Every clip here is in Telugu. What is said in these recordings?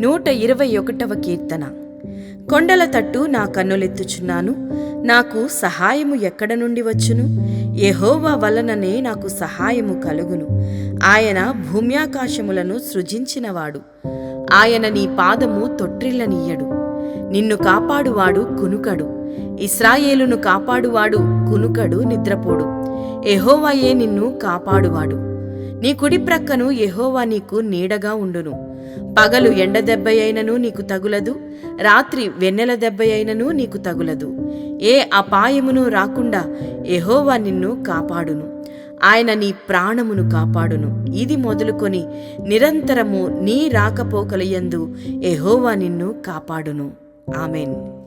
నూట ఇరవై ఒకటవ కీర్తన. కొండల తట్టు నా కన్నులెత్తుచున్నాను. నాకు సహాయము ఎక్కడ నుండి వచ్చును? యెహోవా వలననే నాకు సహాయము కలుగును. ఆయన భూమ్యాకాశములను సృజించినవాడు. ఆయన నీ పాదము తొట్రిల్లనీయడు నిన్ను కాపాడువాడు కునుకడు. ఇస్రాయేలును కాపాడువాడు కునుకడు నిద్రపోడు. ఎహోవాయే నిన్ను కాపాడువాడు. నీ కుడి ప్రక్కను ఎహోవా నీకు నీడగా ఉండును. పగలు ఎండ దెబ్బయైనను నీకు తగులదు రాత్రి వెన్నెల దెబ్బయైనను నీకు తగులదు. ఏ అపాయమును రాకుండా ఎహోవా నిన్ను కాపాడును. ఆయన నీ ప్రాణమును కాపాడును. ఇది మొదలుకొని నిరంతరము నీ రాకపోకలయందు ఎహోవా నిన్ను కాపాడును. ఆమెన్.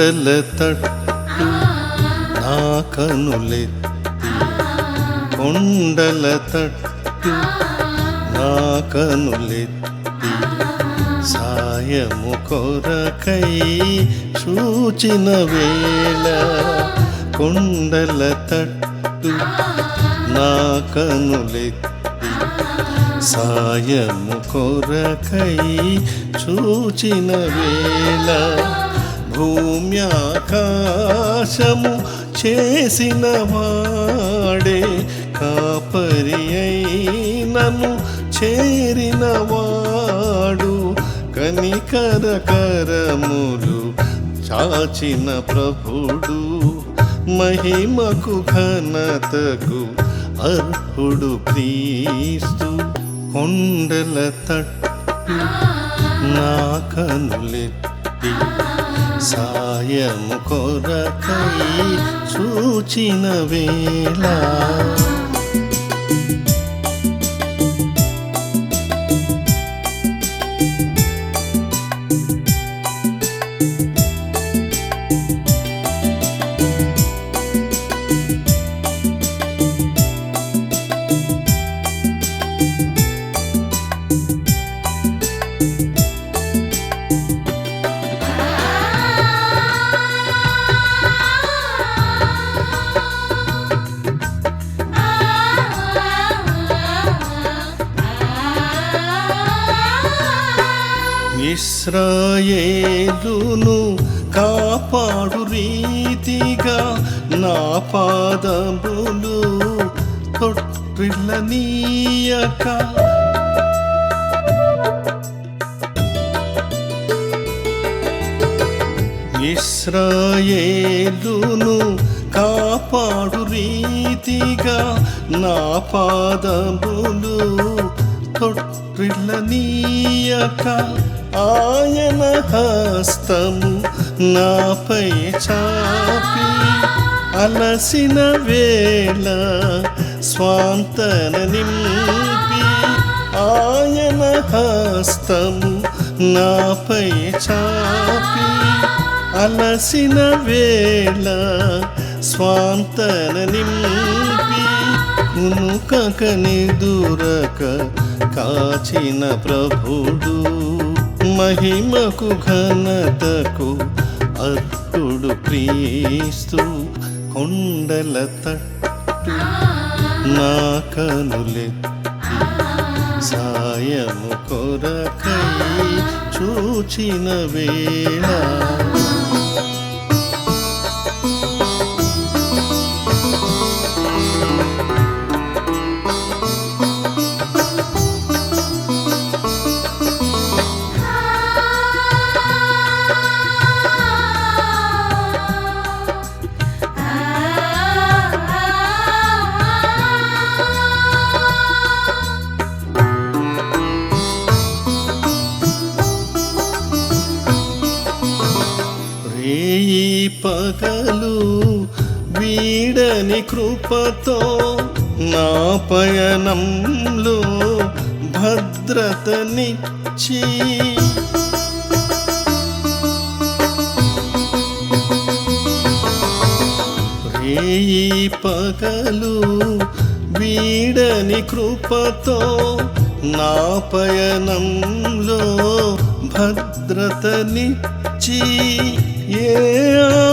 కొండల తట్టు నా కనులెత్తి కొండల తట్టు నా కనులెత్తి సాయము కొరకై సూచిన వేళ కొండల తట్టు నా కనులెత్తి సాయము కొరకై చూచిన వేళ భూమ్యాకాశము చేసిన వాడే కాపరి అయినను చేరిన వాడు కనికర కరములు చాచిన ప్రభుడు మహిమకు ఘనతకు అర్హుడు క్రీస్తు కొండల తట్టు నా కనులెత్తి సాయము కొరకై చూచిన వేళ ఇస్రాయేలును కాపాడు రీతిగా నా పాదములు తొట్టిల్లనీయక. ఇస్రాయేలును కాపాడు రీతిగా నా పాదములు తొట్టిల్లనీయక. ఆయన హస్తము నాపై చాపి అలసిన వేళ స్వాంతన నింపి ఆయన హస్తము నాపై చాపి అలసిన వేళ స్వాంతన నింపి కునుకక నిదురక కాచిన ప్రభుడు. మహిమకు ఘనతకు అర్హుడు క్రీస్తు కొండల తట్టు నా కనులెత్తి సాయము కొరకై చూచిన వేళ పగలు వీడని కృపతో నా పయనంలో భద్రతనిచ్చి. రేయి పగలు వీడని కృపతో నా పయనంలో భద్రతనిచ్చి. ఏ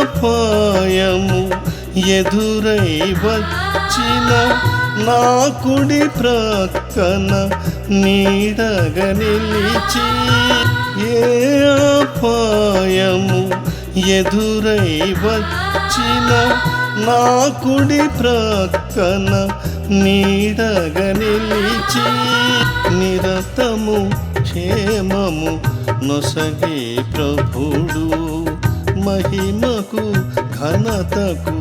అపాయము ఎదురై వచ్చిన నా కుడి ప్రక్కన నీడగ నిలిచి ఏ అపాయము ఎదురై వచ్చిన నా కుడి ప్రక్కన నీడగ నిలిచి నిరతము క్షేమము నొసగే ప్రభుడు. మహిమకు ఘనతకు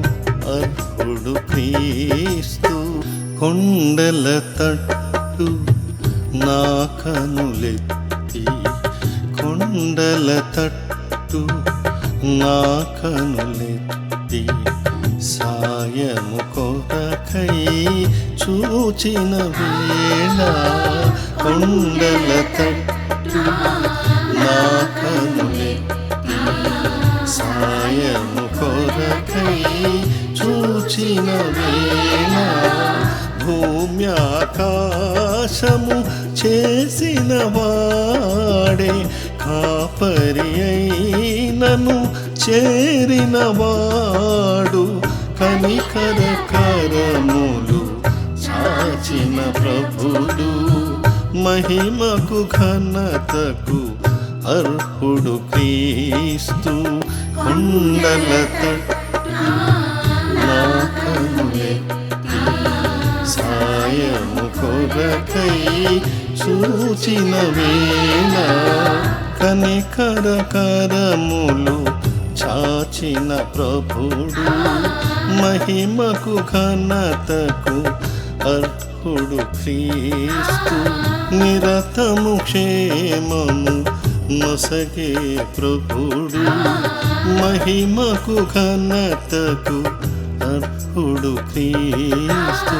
అర్హుడు క్రీస్తు. కొండల తట్టు నా కనులెత్తి కొండల తట్టు నా కనులెత్తి సాయము కొరకై చూచిన వేళ కొండల తట్టు నా సాయము కొరకై చూచిన వేళ భూమి ఆకాశము చేసిన వాడే కాపరి అయినను చేరిన వాడు కనికర కరములు సాచిన ప్రభుడు మహిమకు ఘనతకు అర్హుడు క్రీస్తు కొండల సాయము కొరకై చూచిన వేళ కనికర కరములు చాచిన ప్రభుడు మహిమకు ఘనతకు అర్హుడు క్రీస్తు నిరతము క్షేమము నొసగే ప్రభుడు మహిమకు ఘనతకు అర్హుడు క్రీస్తు.